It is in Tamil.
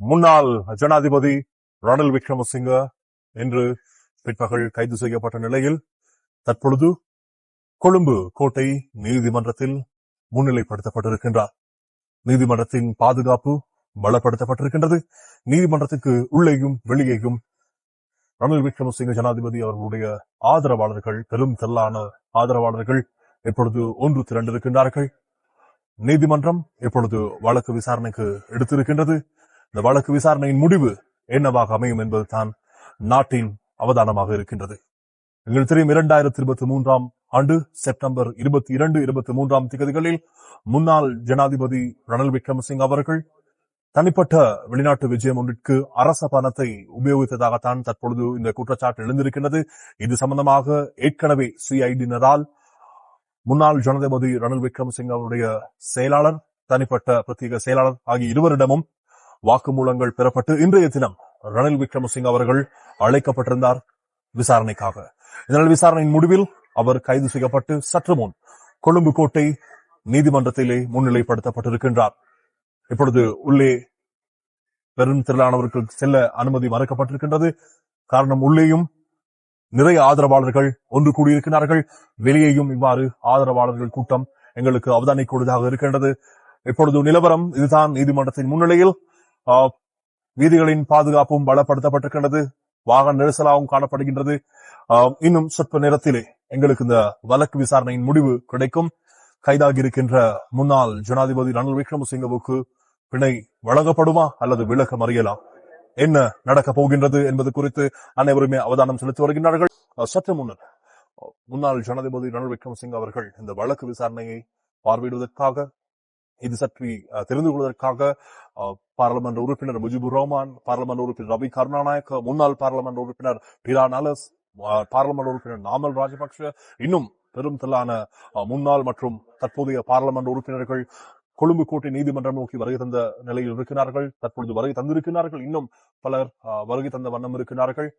முன்னாள் ஜனாதிபதி ரணில் விக்ரமசிங்க இன்று பிற்பகல் கைது செய்யப்பட்ட நிலையில் தற்பொழுது கொழும்பு கோட்டை நீதிமன்றத்தில் முன்னிலைப்படுத்தப்பட்டிருக்கின்றார். நீதிமன்றத்தின் பாதுகாப்பு பலப்படுத்தப்பட்டிருக்கின்றது. நீதிமன்றத்துக்கு உள்ளேயும் வெளியேயும் ரணில் விக்ரமசிங்க ஜனாதிபதி அவர்களுடைய ஆதரவாளர்கள் பெரும் திரளான ஆதரவாளர்கள் இப்பொழுது ஒன்று திரண்டிருக்கின்றார்கள். நீதிமன்றம் இப்பொழுது வழக்கு விசாரணைக்கு எடுத்திருக்கின்றது. இந்த வழக்கு விசாரணையின் முடிவு என்னவாக அமையும் என்பதுதான் நாட்டின் அவதானமாக இருக்கின்றது. எங்கள் தெரியும் இரண்டாயிரத்தி இருபத்தி மூன்றாம் ஆண்டு செப்டம்பர் இருபத்தி இரண்டு இருபத்தி மூன்றாம் திகதிகளில் முன்னாள் ஜனாதிபதி ரணில் விக்ரமசிங் அவர்கள் தனிப்பட்ட வெளிநாட்டு விஜயம் ஒன்றிற்கு அரச பணத்தை உபயோகித்ததாகத்தான் தற்பொழுது இந்த குற்றச்சாட்டு எழுந்திருக்கின்றது. இது சம்பந்தமாக ஏற்கனவே சிஐடியினரால் முன்னாள் ஜனாதிபதி ரணில் விக்ரமசிங் அவருடைய செயலாளர் தனிப்பட்ட பிரத்யேக செயலாளர் ஆகிய இருவரிடமும் வாக்குமூலங்கள் பெறப்பட்டு இன்றைய தினம் ரணில் விக்ரமசிங்க அவர்கள் அழைக்கப்பட்டிருந்தார் விசாரணைக்காக. இதனால் விசாரணையின் முடிவில் அவர் கைது செய்யப்பட்டு சற்று முன் கொழும்பு கோட்டை நீதிமன்றத்திலே முன்னிலைப்படுத்தப்பட்டிருக்கின்றார். இப்பொழுது உள்ளே பெரும் திரளானவர்களுக்கு செல்ல அனுமதி மறுக்கப்பட்டிருக்கின்றது. காரணம் உள்ளேயும் நிறைய ஆதரவாளர்கள் ஒன்று கூடியிருக்கிறார்கள். வெளியேயும் இவ்வாறு ஆதரவாளர்கள் கூட்டம் எங்களுக்கு அவதானிக்கூடியதாக இருக்கின்றது. இப்பொழுது நிலவரம் இதுதான். நீதிமன்றத்தின் முன்னிலையில் வீதிகளின் பாதுகாப்பும் பலப்படுத்தப்பட்டிருக்கின்றது. வாகன நெரிசலாகவும் காணப்படுகின்றது. இன்னும் சொற்ப நேரத்திலே எங்களுக்கு இந்த வழக்கு விசாரணையின் முடிவு கிடைக்கும். கைதாகி இருக்கின்ற முன்னாள் ஜனாதிபதி ரணில் விக்ரமசிங்கவுக்கு பிணை வழங்கப்படுமா அல்லது விலக மறியலாம் என்ன நடக்க போகின்றது என்பது குறித்து அனைவருமே அவதானம் செலுத்தி வருகின்றார்கள். அஹ் சற்று முன்னர் முன்னாள் ஜனாதிபதி ரணில் விக்ரமசிங்க அவர்கள் இந்த வழக்கு விசாரணையை பார்வையிடுவதற்காக இது சற்றி தெரிந்து கொள்வதற்காக பாராளுமன்ற உறுப்பினர் முஜிபுர் ரஹ்மான் பாராளுமன்ற உறுப்பினர் ரவி கருணாநாயக் முன்னாள் பாராளுமன்ற உறுப்பினர் பிரா நலஸ் பாராளுமன்ற உறுப்பினர் நாமல் ராஜபக்ஷ இன்னும் பெரும் திரளான முன்னாள் மற்றும் தற்போதைய பாராளுமன்ற உறுப்பினர்கள் கொழும்பு கோட்டை நீதிமன்றம் நோக்கி வருகை தந்த நிலையில் இருக்கிறார்கள். தற்பொழுது வருகை தந்திருக்கிறார்கள். இன்னும் பலர் வருகை தந்த வண்ணம் இருக்கிறார்கள்.